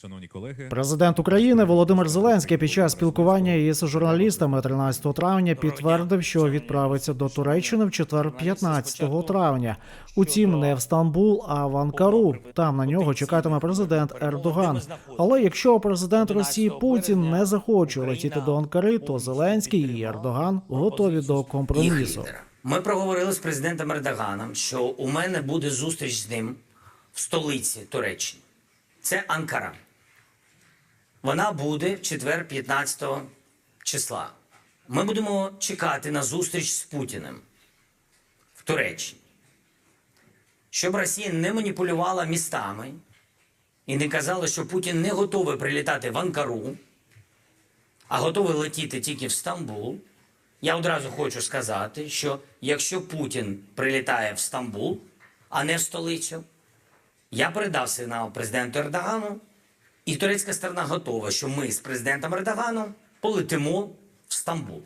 Шановні колеги, Президент України Володимир Зеленський під час спілкування із журналістами 13 травня підтвердив, що відправиться до Туреччини в четвер 15 травня. Утім, не в Стамбул, а в Анкару. Там на нього чекатиме президент Ердоган. Але якщо президент Росії Путін не захоче летіти до Анкари, то Зеленський і Ердоган готові до компромісу. Ми проговорили з президентом Ердоганом, що у мене буде зустріч з ним в столиці Туреччини. Це Анкара. Вона буде в четвер 15 числа. Ми будемо чекати на зустріч з Путіним в Туреччині. Щоб Росія не маніпулювала містами і не казала, що Путін не готовий прилітати в Анкару, а готовий летіти тільки в Стамбул. Я одразу хочу сказати, що якщо Путін прилітає в Стамбул, а не в столицю, я передав сигнал президенту Ердогану, і турецька сторона готова, що ми з президентом Ердоганом полетимо в Стамбул.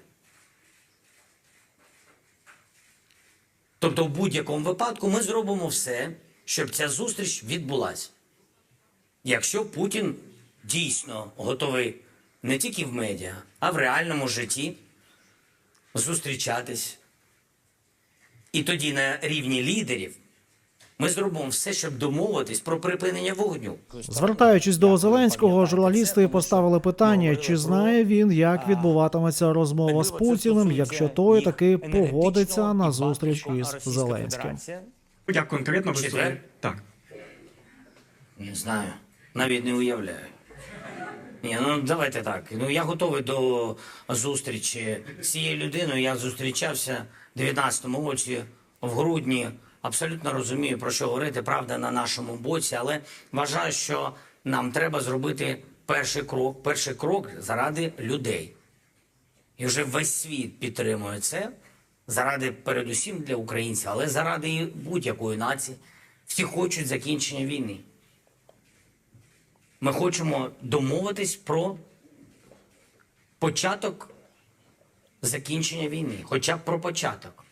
Тобто, в будь-якому випадку ми зробимо все, щоб ця зустріч відбулася. Якщо Путін дійсно готовий не тільки в медіа, а в реальному житті зустрічатись. І тоді на рівні лідерів ми зробимо все, щоб домовитись про припинення вогню. Звертаючись до Зеленського, журналісти поставили питання, чи знає він, як відбуватиметься розмова з Путіним, якщо той таки погодиться на зустріч із Зеленським. Як конкретно ви Так. Не знаю, навіть не уявляю. Ні, ну давайте так. Ну я готовий до зустрічі з цією людиною. Я зустрічався в 19-му році в грудні. Абсолютно розумію, про що говорити, правда на нашому боці, але вважаю, що нам треба зробити перший крок. Перший крок заради людей. І вже весь світ підтримує це заради передусім для українців, але заради будь-якої нації. Всі хочуть закінчення війни. Ми хочемо домовитись про початок закінчення війни, хоча б про початок.